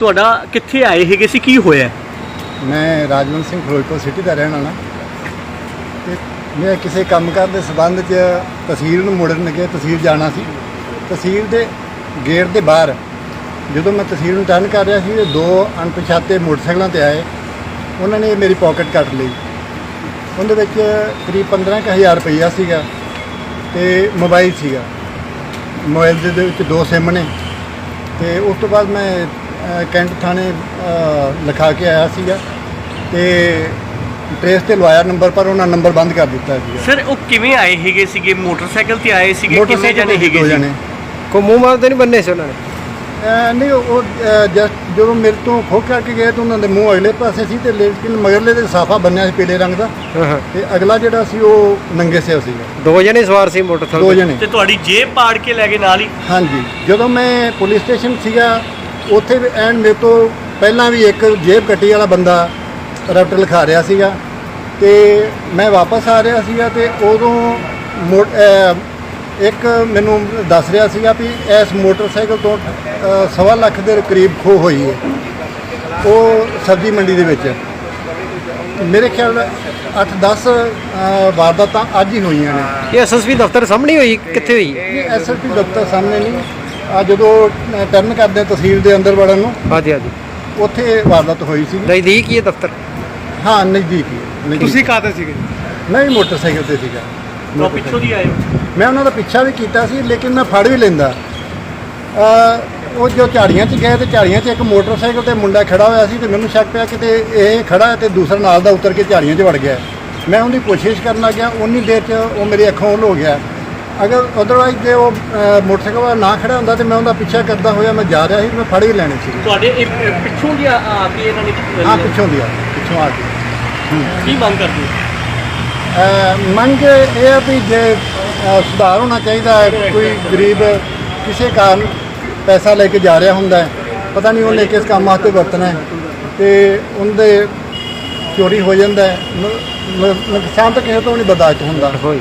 ਤੁਹਾਡਾ ਕਿੱਥੇ ਆਏ ਹੈਗੇ ਸੀ, ਕੀ ਹੋਇਆ? ਮੈਂ ਰਾਜਵੰਤ ਸਿੰਘ ਫਿਰੋਜ਼ਪੁਰ ਸਿਟੀ ਦਾ ਰਹਿਣ ਵਾਲਾ। ਤੇ ਮੈਂ ਕਿਸੇ ਕੰਮਕਾਰ ਦੇ ਸਬੰਧ 'ਚ ਤਹਿਸੀਲ ਨੂੰ ਮੁੜਨ ਲੱਗੇ ਤਹਿਸੀਲ ਜਾਣਾ ਸੀ। ਤਹਿਸੀਲ ਦੇ ਗੇਟ ਦੇ ਬਾਹਰ ਜਦੋਂ ਮੈਂ ਤਹਿਸੀਲ ਨੂੰ ਟਰਨ ਕਰ ਰਿਹਾ ਸੀ, ਤੇ ਦੋ ਅਣਪਛਾਤੇ ਮੋਟਰਸਾਈਕਲਾਂ ਤੇ ਆਏ। ਉਹਨਾਂ ਨੇ ਮੇਰੀ ਪਾਕਟ ਕੱਟ ਲਈ। ਉਹਦੇ ਵਿੱਚ ਕਰੀਬ 15000 ਰੁਪਈਆ ਸੀਗਾ ਤੇ ਮੋਬਾਈਲ ਸੀਗਾ। ਮੋਬਾਈਲ ਦੇ ਵਿੱਚ ਦੋ ਸਿਮ ਨੇ। ਤੇ ਉਸ ਤੋਂ ਬਾਅਦ ਮੈਂ ਅ, ਕੈਂਟ ਥਾਣੇ ਅ, ਲਿਖਾ ਕੇ ਆਇਆ ਸੀਗਾ ਤੇ ਟ੍ਰੇਸ ਤੇ ਲਵਾਇਆ ਨੰਬਰ ਪਰ ਉਹਨਾਂ ਨੰਬਰ ਬੰਦ ਕਰ ਦਿੱਤਾ ਸੀਗਾ। ਸਰ ਉਹ ਕਿਵੇਂ ਆਏ ਹੈਗੇ ਸੀਗੇ? ਮੋਟਰਸਾਈਕਲ ਤੇ ਆਏ ਸੀਗੇ? ਕਿੰਨੇ ਮੋਟਰਸਾਈਕਲ ਜਣੇ ਤੇ ਹੈਗੇ ਦੋ ਸੀ ਜਣੇ। ਕੋ ਮੂੰਹ ਮਾਰ ਤੇ ਨਹੀਂ ਬੰਨੇ ਸੀ ਉਹਨਾਂ ਨੇ? ਨਹੀਂ ਉਹ ਜਸਟ ਜਦੋਂ ਮੇਰੇ ਤੋਂ ਖੋ ਕਰਕੇ ਗਏ ਤਾਂ ਉਹਨਾਂ ਦੇ ਮੂੰਹ ਅਗਲੇ ਪਾਸੇ ਸੀ ਤੇ ਲੇਕਿਨ ਮਗਰਲੇ ਦੇ ਸਾਫਾ ਬੰਨਿਆ ਸੀ ਪੀਲੇ ਰੰਗ ਦਾ। ਹਾਂ ਹਾਂ। ਤੇ ਅਗਲਾ ਜਿਹੜਾ ਸੀ ਉਹ ਨੰਗੇ ਸਿਰ ਸੀਗਾ। ਦੋ ਜਣੇ ਸਵਾਰ ਸੀ ਮੋਟਰਸਾਈਕਲ ਦੋ ਤੇ। ਜਣੇ। ਤੇ ਤੁਹਾਡੀ ਜੇਬ ਪਾੜ ਕੇ ਲੈ ਗਏ ਨਾਲ ਹੀ? ਹਾਂਜੀ। ਜਦੋਂ ਮੈਂ ਪੁਲਿਸ ਸਟੇਸ਼ਨ ਸੀਗਾ ਉੱਥੇ ਵੀ ਐਨ ਮੇਰੇ ਤੋਂ ਪਹਿਲਾਂ ਵੀ ਇੱਕ ਜੇਬ ਕੱਟੀ ਵਾਲਾ ਬੰਦਾ ਰਫਟ ਲਿਖਾ ਰਿਹਾ ਸੀਗਾ। ਤੇ ਮੈਂ ਵਾਪਸ ਆ ਰਿਹਾ ਸੀਗਾ ਤੇ ਉਦੋਂ ਮੋ- ਅਹ ਇੱਕ ਮੈਨੂੰ ਦੱਸ ਰਿਹਾ ਸੀਗਾ ਵੀ ਇਸ ਮੋਟਰਸਾਈਕਲ ਤੋਂ ਸਵਾ ਲੱਖ ਦੇ ਕਰੀਬ ਖੋ ਹੋਈ ਹੈ। ਉਹ ਸਬਜ਼ੀ ਮੰਡੀ ਦੇ ਵਿੱਚ। ਮੇਰੇ ਖਿਆਲ 8-10 ਵਾਰਦਾਤਾਂ ਅੱਜ ਹੀ ਹੋਈਆਂ ਨੇ। ਇਹ ਐਸਐਸਪੀ ਦਫ਼ਤਰ ਸਾਹਮਣੇ ਹੋਈ? ਕਿੱਥੇ ਹੋਈ? ਇਹ ਐਸਐਲਪੀ ਦਫ਼ਤਰ ਸਾਹਮਣੇ ਨਹੀਂ। ਆ ਜਦੋਂ ਟਰਨ ਕਰਦੇ ਆ ਤਹਿਸੀਲ ਦੇ ਅੰਦਰ ਵੜਨ ਨੂੰ ਹਾਂਜੀ ਹਾਂਜੀ। ਉੱਥੇ ਵਾਰਦਾਤ ਹੋਈ ਸੀ ਨਜ਼ਦੀਕ ਹੀ ਹੈ ਦਫ਼ਤਰ? ਹਾਂ ਨਜ਼ਦੀਕ ਹੀ ਨਜ਼ਦੀਕ। ਕਾਹਤੇ ਸੀਗੇ? ਵੀ ਮੋਟਰਸਾਈਕਲ ਤੇ ਸੀਗਾ। ਉਹ ਪਿੱਛੋਂ ਦੀ ਆਏ ਹੋ? ਮੈਂ ਉਹਨਾਂ ਦਾ ਪਿੱਛਾ ਵੀ ਕੀਤਾ ਸੀ ਲੇਕਿਨ ਮੈਂ ਫੜ ਵੀ ਲੈਂਦਾ। ਅ ਉਹ ਜੋ ਝਾੜੀਆਂ 'ਚ ਗਏ ਤੇ ਝਾੜੀਆਂ 'ਚ ਇੱਕ ਮੋਟਰਸਾਈਕਲ ਤੇ ਮੁੰਡਾ ਖੜਾ ਹੋਇਆ ਸੀ ਤੇ ਮੈਨੂੰ ਸ਼ੱਕ ਪਿਆ ਕਿਤੇ ਇਹ ਖੜਾ ਹੈ ਤੇ ਦੂਸਰਾ ਨਾਲ ਦਾ ਉਤਰ ਕੇ ਝਾੜੀਆਂ 'ਚ ਵੜ ਗਿਆ ਮੈਂ ਉਹਦੀ ਕੋਸ਼ਿਸ਼ ਕਰਨ ਲੱਗਿਆ ਉਨੀ ਦੇਰ 'ਚ ਉਹ ਮੇਰੀ ਅੱਖੋਂ ਹੋ ਗਿਆ। ਅਗਰ ਅਦਰਵਾਈਜ਼ ਜੇ ਉਹ ਅ, ਮੋਟਰਸਾਈਕਲ ਵਾਲਾ ਨਾ ਖੜਾ ਹੁੰਦਾ ਤੇ ਮੈਂ ਉਹਦਾ ਪਿੱਛਾ ਕਰਦਾ ਹੋਇਆ ਮੈਂ ਜਾ ਰਿਹਾ ਸੀ ਮੈਂ ਫੜ ਵੀ ਲੈਣੇ ਸੀ। ਤੁਹਾਡੇ ਇਹ ਪਿੱਛੋਂ ਦੀ ਆ ਆ ਕੇ ਇਹਨਾਂ ਨੇ ਹਾਂ ਪਿੱਛੋਂ ਦੀ ਆ ਪਿੱਛੋਂ ਆ ਕੇ। ਕੀ ਮੰਗ ਕਰਦੇ ਹੋ? ਮੰਗ ਇਹ ਆ ਵੀ ਜੇ ਸੁਧਾਰ ਹੋਣਾ ਚਾਹੀਦਾ ਹੈ ਕੋਈ ਗਰੀਬ ਕਿਸੇ ਕਾਰਨ ਪੈਸਾ ਲੈ ਕੇ ਜਾ ਰਿਹਾ ਹੁੰਦਾ ਹੈ ਪਤਾ ਨਹੀਂ ਉਹਨੇ ਕਿਸ ਕੰਮ ਵਾਸਤੇ ਵਰਤਣਾ ਹੈ ਤੇ ਉਹਦੇ ਚੋਰੀ ਹੋ ਜਾਂਦਾ ਹੈ ਨੁਕਸਾਨ ਤਾਂ ਕਿਸੇ ਤੋਂ ਨਹੀਂ ਬਰਦਾਸ਼ਤ ਹੁੰਦਾ। ਹੋਈ।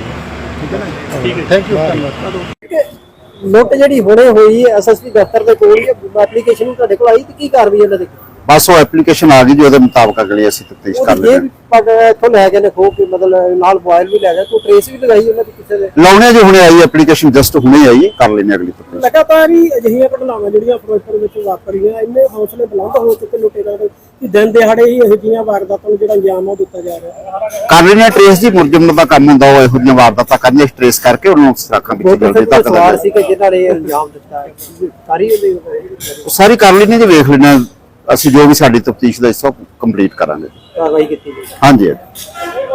ਠੀਕ ਹੈ ਨਾ? ਠੀਕ ਹੈ। ਥੈਂਕ ਯੂ ਧੰਨਵਾਦ। ਲੁੱਟ ਜਿਹੜੀ ਹੁਣੇ ਹੋਈ ਹੈ ਐਸਐਸਪੀ ਦਫ਼ਤਰ ਦੇ ਕੋਲ ਐਪਲੀਕੇਸ਼ਨ ਤੁਹਾਡੇ ਕੋਲ ਆਈ ਤੇ ਕੀ ਕਾਰਵਾਈ ਇਹਨਾਂ ਦੀ? ਬਸ ਉਹ ਐਪਲੀਕੇਸ਼ਨ ਆ ਗਈ ਜੀ ਉਹਦੇ ਮੁਤਾਬਕ ਅਗਲੀ ਅਸੀਂ ਤਫਤੀਸ਼ ਕਰ ਲੈਂਦੇ ਪੱਗ ਇੱਥੋਂ ਲੈ ਕੇ ਨੇ ਖੋ ਕੇ ਮਤਲਬ ਨਾਲ ਮੋਬਾਈਲ ਵੀ ਲੈ ਗਿਆ ਕੋਈ ਟ੍ਰੇਸ ਵੀ ਲਗਾਈ ਉਹਨਾਂ ਦੀ ਕਿਸੇ ਦੇ ਲਾਉਣੇ ਜੀ ਹੁਣੇ ਆਈ ਐਪਲੀਕੇਸ਼ਨ ਜਸਟ ਹੁਣੇ ਆਈ ਹੈ, ਕਰ ਲੈਣੇ ਅਗਲੀ ਤਫਤੀਸ਼। ਲਗਾਤਾਰ ਹੀ ਅਜਿਹੀਆਂ ਘਟਨਾਵਾਂ ਜਿਹੜੀਆਂ ਫਿਰੋਜ਼ਪੁਰ ਵਿੱਚ ਵਾਪਰ ਰਹੀਆਂ ਇੰਨੇ ਹੌਸਲੇ ਬੁਲੰਦ ਹੋ ਚੁੱਕੇ ਲੁਟੇਰਾਂ ਦੇ ਕਿ ਦਿਨ ਦਿਹਾੜੇ ਹੀ ਇਹੋ ਜਿਹੀਆਂ ਵਾਰਦਾਤਾਂ ਨੂੰ ਜਿਹੜਾ ਅੰਜਾਮ ਉਹ ਦਿੱਤਾ ਜਾ ਰਿਹਾ ਕਰ ਲੈਣੇ ਟ੍ਰੇਸ ਜੀ ਮੁਰਜਮ ਦਾ ਕੰਮ ਹੁੰਦਾ ਉਹ ਇਹੋ ਜਿਹੀਆਂ ਵਾਰਦਾਤਾਂ ਕਰਨੀਆਂ ਟ੍ਰੇਸ ਕਰਕੇ ਉਹਨਾਂ ਨੂੰ ਸਰਾਖਾਂ ਵਿੱਚ ਜਲਦੀ ਮੋਟਰਸਾਈਕਲ ਤੱਕ ਸਵਾਰ ਲੈ ਸੀ ਕਿ ਜਿਨ੍ਹਾਂ ਨੇ ਇਹ ਅੰਜਾਮ ਦਿੱਤਾ ਹੈ ਸਾਰੀ ਉਹਦੀ ਉਹ ਸਾਰੀ ਕਰ ਲੈਣੇ ਜੀ ਵੇਖ ਲੈਣੇ ਅਸੀਂ ਜੋ ਵੀ ਸਾਡੀ ਤਫਤੀਸ਼ ਦਾ ਹਿੱਸਾ ਕੰਪਲੀਟ ਕਰਾਂਗੇ। ਕਾਰਵਾਈ ਕੀਤੀ ਹਾਂਜੀ ਹਾਂਜੀ।